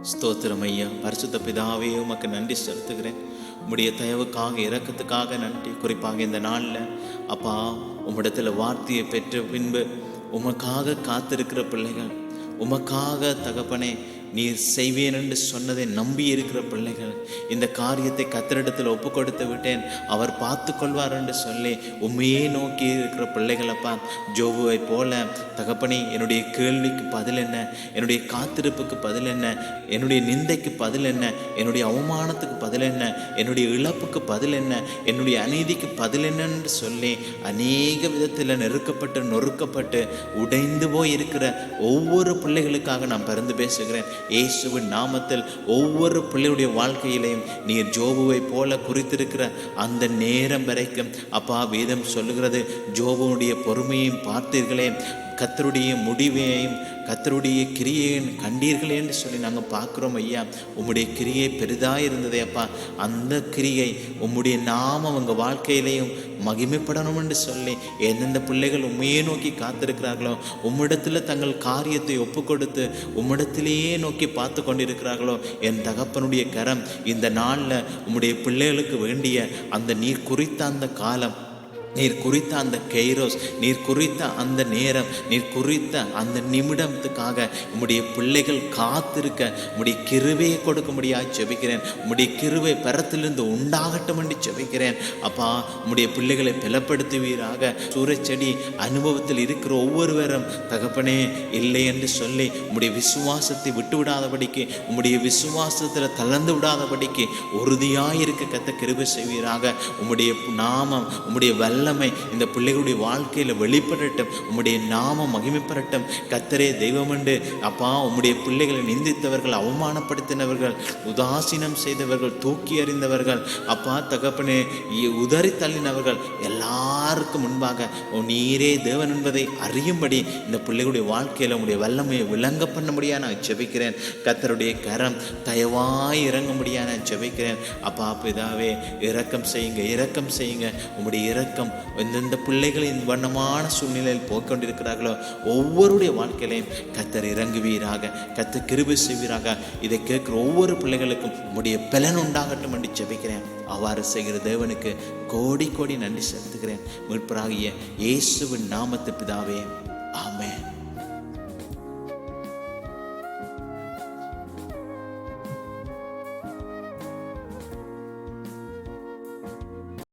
ஸ்தோத்திரம் ஐயா. பரிசுத்த பிதாவே உமக்கு நன்றி செலுத்துகிறேன். உம்முடைய தயவுக்காக இறக்கத்துக்காக நன்றி. குறிப்பாக இந்த நாளில் அப்பா உம்மிடத்தில் வார்த்தையை பெற்ற பின்பு உமக்காக காத்திருக்கிற பிள்ளைகள் உமக்காக தகப்பனே நீர் செய்வேன் என்று சொன்னதை நம்பி இருக்கிற பிள்ளைகள் இந்த காரியத்தை கத்திரிடத்தில் ஒப்பு கொடுத்து விட்டேன். அவர் பார்த்து கொள்வார் என்று சொல்லி உண்மையே நோக்கி இருக்கிற பிள்ளைகளப்பா ஜோபுவை போல தகப்பனி என்னுடைய கேள்விக்கு பதில் என்ன? என்னுடைய காத்திருப்புக்கு பதில் என்ன? என்னுடைய நிந்தைக்கு பதில் என்ன? என்னுடைய அவமானத்துக்கு பதில் என்ன? என்னுடைய இழப்புக்கு பதில் என்ன? என்னுடைய அநீதிக்கு பதில் என்னன்னு சொல்லி அநேக விதத்தில் நெருக்கப்பட்டு நொறுக்கப்பட்டு உடைந்து போய் இருக்கிற ஒவ்வொரு பிள்ளைகளுக்காக நான் பறந்து பேசுகிறேன். இயேசுவின் நாமத்தில் ஒவ்வொரு பிள்ளையுடைய வாழ்க்கையிலையும் நீர் ஜோபுவை போல குறித்திருக்கிற அந்த நேரம் வரைக்கும் அப்பா வேதம் சொல்லுகிறது ஜோபுனுடைய பொறுமையும் பார்த்தீர்களே கத்தருடைய முடிவையும் கத்தருடைய கிரியையும் கண்டீர்களே என்று சொல்லி நாங்கள் பார்க்குறோம் ஐயா. உம்முடைய கிரியை பெரிதாக இருந்ததே அப்பா. அந்த கிரியை உம்முடைய நாமம் உங்கள் வாழ்க்கையிலையும் மகிமைப்படணும் என்று சொல்லி எந்தெந்த பிள்ளைகள் உண்மையே நோக்கி காத்திருக்கிறார்களோ உம்மிடத்தில் தங்கள் காரியத்தை ஒப்பு கொடுத்து உம்மிடத்திலேயே நோக்கி பார்த்து கொண்டிருக்கிறார்களோ என் தகப்பனுடைய கரம் இந்த நாளில் உம்முடைய பிள்ளைகளுக்கு வேண்டிய அந்த நீர் குறித்த அந்த காலம் நீர் குறித்த அந்த கெய்ரோஸ் நீர் குறித்த அந்த நேரம் நீர் குறித்த அந்த நிமிடத்துக்காக உம்முடைய பிள்ளைகள் காத்திருக்க உம்முடைய கிருவையை கொடுக்க முடியாது செபிக்கிறேன் உம்முடைய கிருவை பெறத்திலிருந்து உண்டாகட்டும் என்று செபிக்கிறேன் அப்பா உம்முடைய பிள்ளைகளை பலப்படுத்துவீராக. சூரச்செடி அனுபவத்தில் இருக்கிற ஒவ்வொருவரும் தகப்பனே இல்லை என்று சொல்லி உம்முடைய விசுவாசத்தை விட்டு விடாதபடிக்கு உம்முடைய விசுவாசத்தில் தளர்ந்து விடாதபடிக்கு உறுதியாக இருக்க கத்த கிருபை செய்வீராக. உம்முடைய நாமம் உம்முடைய வல்லமை இந்த பிள்ளைகளுடைய வாழ்க்கையில் வெளிப்படட்டும் உம்முடைய நாமம் மகிமைப்படட்டும். கத்தரே தெய்வமண்டு அப்பா உம்முடைய பிள்ளைகளை நிந்தித்தவர்கள் அவமானப்படுத்தினவர்கள் உதாசீனம் செய்தவர்கள் தூக்கி அறிந்தவர்கள் அப்பா தகப்பனே உதறி தள்ளினவர்கள் எல்லாருக்கும் முன்பாக உன் நீரே தேவன் என்பதை அறியும்படி இந்த பிள்ளைகளுடைய வாழ்க்கையில் உம்முடைய வல்லமையை விளங்க பண்ண முடியாது நான் ஜெபிக்கிறேன். கத்தருடைய கரம் தயவாய் இறங்க முடியாது நான் ஜெபிக்கிறேன். அப்பா பிதாவே இரக்கம் செய்யுங்க இரக்கம் செய்யுங்க. உம்முடைய இரக்கம் எந்தெந்த பிள்ளைகள் இந்த வண்ணமான சூழ்நிலையில் போய்கொண்டிருக்கிறார்களோ ஒவ்வொருடைய வாழ்க்கையிலையும் கத்தர் இறங்குவீராக கத்தர் கிருபி செய்வீராக. இதை கேட்குற ஒவ்வொரு பிள்ளைகளுக்கும் உடைய பலன் உண்டாகட்டும் என்று ஜெபிக்கிறேன். அவ்வாறு செய்கிற தேவனுக்கு கோடி கோடி நன்றி செலுத்துகிறேன். மீட்பராகிய இயேசுவின் நாமத்து பிதாவே. ஆமே